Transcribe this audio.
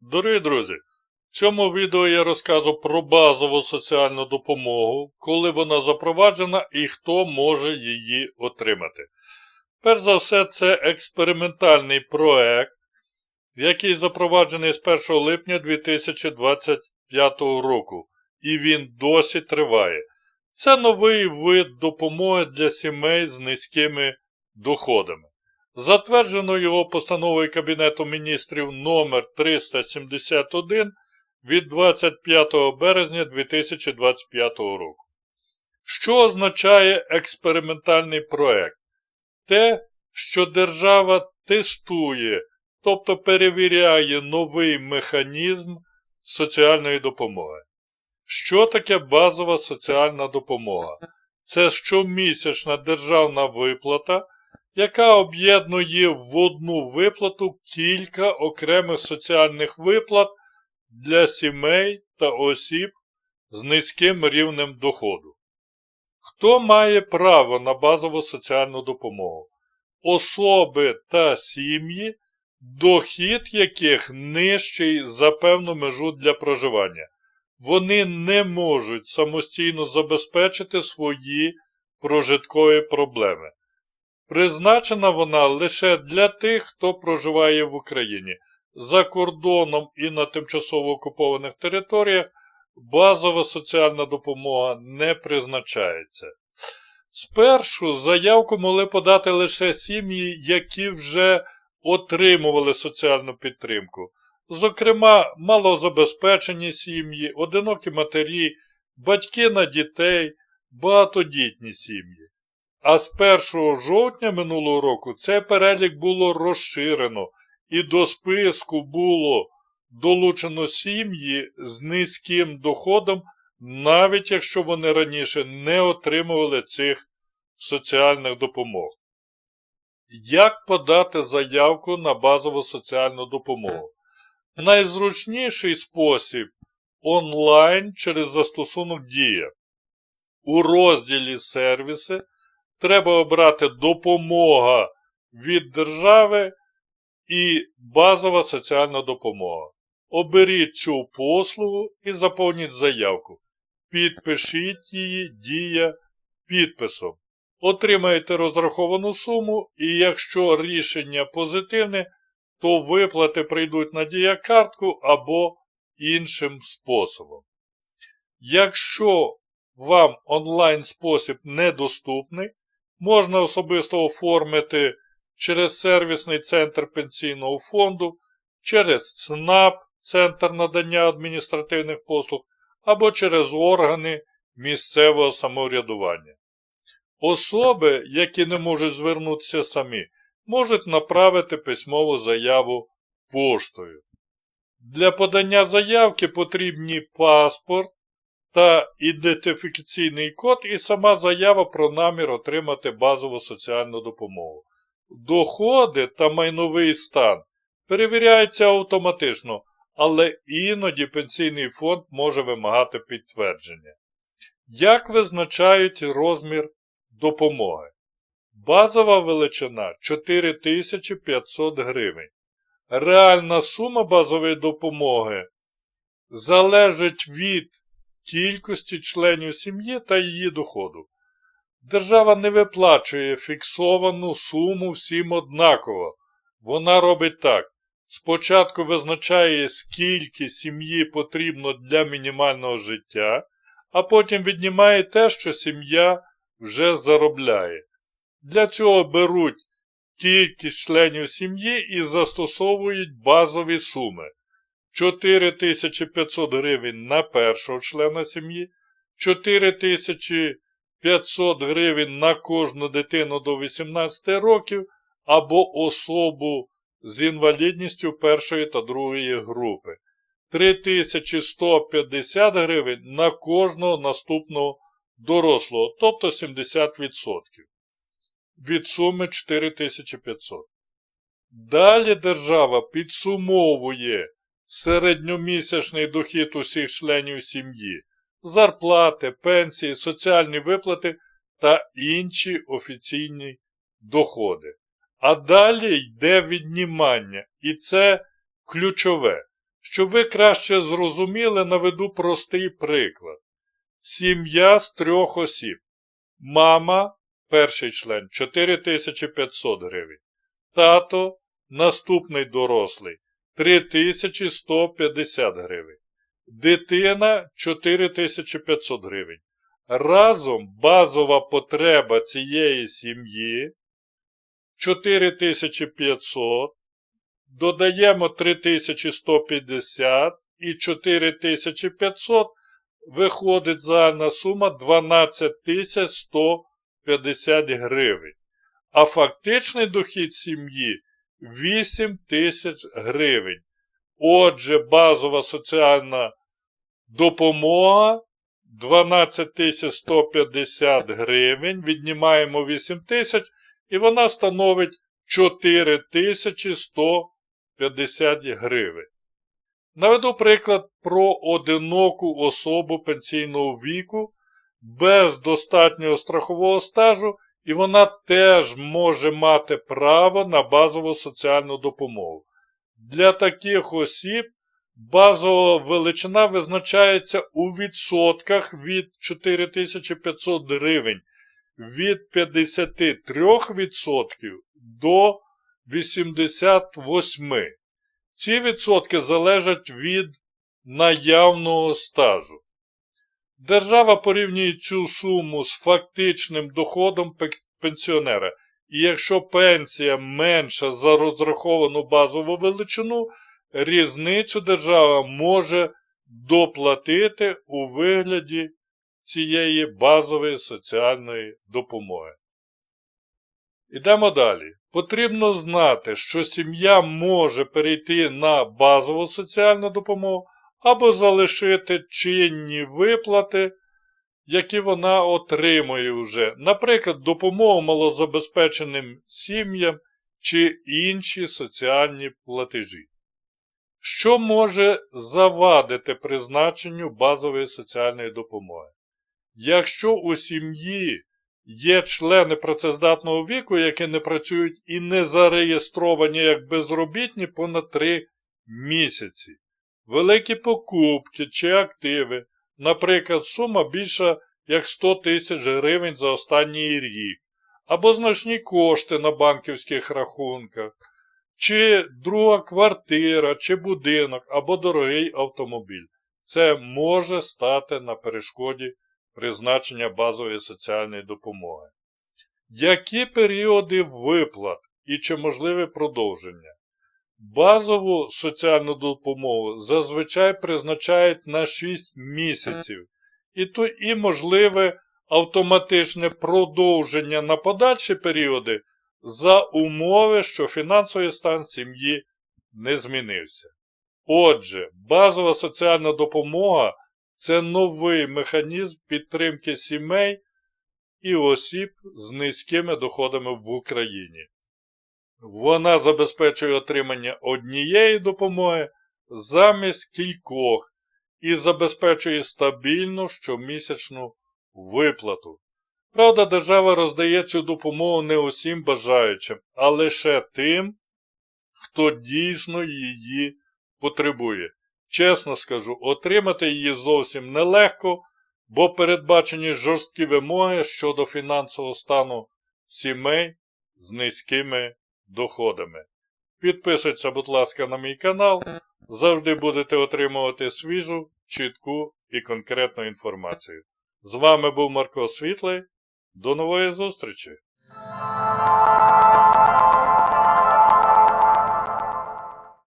Дорогі друзі, в цьому відео я розкажу про базову соціальну допомогу, коли вона запроваджена і хто може її отримати. Перш за все, це експериментальний проект, який запроваджений з 1 липня 2025 року, і він досі триває. Це новий вид допомоги для сімей з низькими доходами. Затверджено його постановою Кабінету міністрів номер 371 від 25 березня 2025 року. Що означає експериментальний проект? Те, що держава тестує, тобто перевіряє новий механізм соціальної допомоги. Що таке базова соціальна допомога? Це щомісячна державна виплата, яка об'єднує в одну виплату кілька окремих соціальних виплат для сімей та осіб з низьким рівнем доходу. Хто має право на базову соціальну допомогу? Особи та сім'ї, дохід яких нижчий за певну межу для проживання. Вони не можуть самостійно забезпечити свої прожиткові проблеми. Призначена вона лише для тих, хто проживає в Україні. За кордоном і на тимчасово окупованих територіях базова соціальна допомога не призначається. Спершу заявку могли подати лише сім'ї, які вже отримували соціальну підтримку. Зокрема, малозабезпечені сім'ї, одинокі матері, батьки на дітей, багатодітні сім'ї. А з 1 жовтня минулого року цей перелік було розширено, і до списку було долучено сім'ї з низьким доходом, навіть якщо вони раніше не отримували цих соціальних допомог. Як подати заявку на базову соціальну допомогу? Найзручніший спосіб онлайн через застосунок Дія. У розділі сервіси треба обрати допомога від держави і базова соціальна допомога. Оберіть цю послугу і заповніть заявку. Підпишіть її дія підписом. Отримаєте розраховану суму, і якщо рішення позитивне, то виплати прийдуть на діякартку або іншим способом. Якщо вам онлайн спосіб недоступний, можна особисто оформити через сервісний центр пенсійного фонду, через ЦНАП, Центр надання адміністративних послуг, або через органи місцевого самоврядування. Особи, які не можуть звернутися самі, можуть направити письмову заяву поштою. Для подання заявки потрібні паспорт та ідентифікаційний код і сама заява про намір отримати базову соціальну допомогу. Доходи та майновий стан перевіряються автоматично, але іноді пенсійний фонд може вимагати підтвердження. Як визначають розмір допомоги? Базова величина 4500 гривень. Реальна сума базової допомоги залежить від кількості членів сім'ї та її доходу. Держава не виплачує фіксовану суму всім однаково. Вона робить так. Спочатку визначає, скільки сім'ї потрібно для мінімального життя, а потім віднімає те, що сім'я вже заробляє. Для цього беруть кількість членів сім'ї і застосовують базові суми. 4500 гривень на першого члена сім'ї, 4500 гривень на кожну дитину до 18 років або особу з інвалідністю першої та другої групи. 3150 гривень на кожного наступного дорослого, тобто 70% від суми 4500. Далі держава підсумовує середньомісячний дохід усіх членів сім'ї, зарплати, пенсії, соціальні виплати та інші офіційні доходи. А далі йде віднімання, і це ключове. Щоб ви краще зрозуміли, наведу простий приклад. Сім'я з трьох осіб. Мама, перший член 4500 гривень. Тато, наступний дорослий 3150 гривень. Дитина 4500 гривень. Разом базова потреба цієї сім'ї 4500. Додаємо 3150 і 4500 виходить загальна сума 12150 гривень. А фактичний дохід сім'ї 8 тисяч гривень. Отже, базова соціальна допомога 12150 гривень. Віднімаємо 8 тисяч і вона становить 4150 гривень. Наведу приклад про одиноку особу пенсійного віку без достатнього страхового стажу, і вона теж може мати право на базову соціальну допомогу. Для таких осіб базова величина визначається у відсотках від 4500 гривень від 53% до 88%. Ці відсотки залежать від наявного стажу. Держава порівнює цю суму з фактичним доходом пенсіонера. І якщо пенсія менша за розраховану базову величину, різницю держава може доплатити у вигляді цієї базової соціальної допомоги. Ідемо далі. Потрібно знати, що сім'я може перейти на базову соціальну допомогу або залишити чинні виплати, які вона отримує вже, наприклад, допомогу малозабезпеченим сім'ям чи інші соціальні платежі. Що може завадити призначенню базової соціальної допомоги? Якщо у сім'ї є члени працездатного віку, які не працюють і не зареєстровані як безробітні понад 3 місяці, великі покупки чи активи, наприклад, сума більша як 100 тисяч гривень за останній рік, або значні кошти на банківських рахунках, чи друга квартира, чи будинок, або дорогий автомобіль. Це може стати на перешкоді призначення базової соціальної допомоги. Які періоди виплат і чи можливе продовження? Базову соціальну допомогу зазвичай призначають на 6 місяців, і то і можливе автоматичне продовження на подальші періоди за умови, що фінансовий стан сім'ї не змінився. Отже, базова соціальна допомога це новий механізм підтримки сімей і осіб з низькими доходами в Україні. Вона забезпечує отримання однієї допомоги замість кількох і забезпечує стабільну щомісячну виплату. Правда, держава роздає цю допомогу не усім бажаючим, а лише тим, хто дійсно її потребує. Чесно скажу, отримати її зовсім нелегко, бо передбачені жорсткі вимоги щодо фінансового стану сімей з низькими доходами. Підписуйтесь, будь ласка, на мій канал. Завжди будете отримувати свіжу, чітку і конкретну інформацію. З вами був Марко Світлий. До нової зустрічі!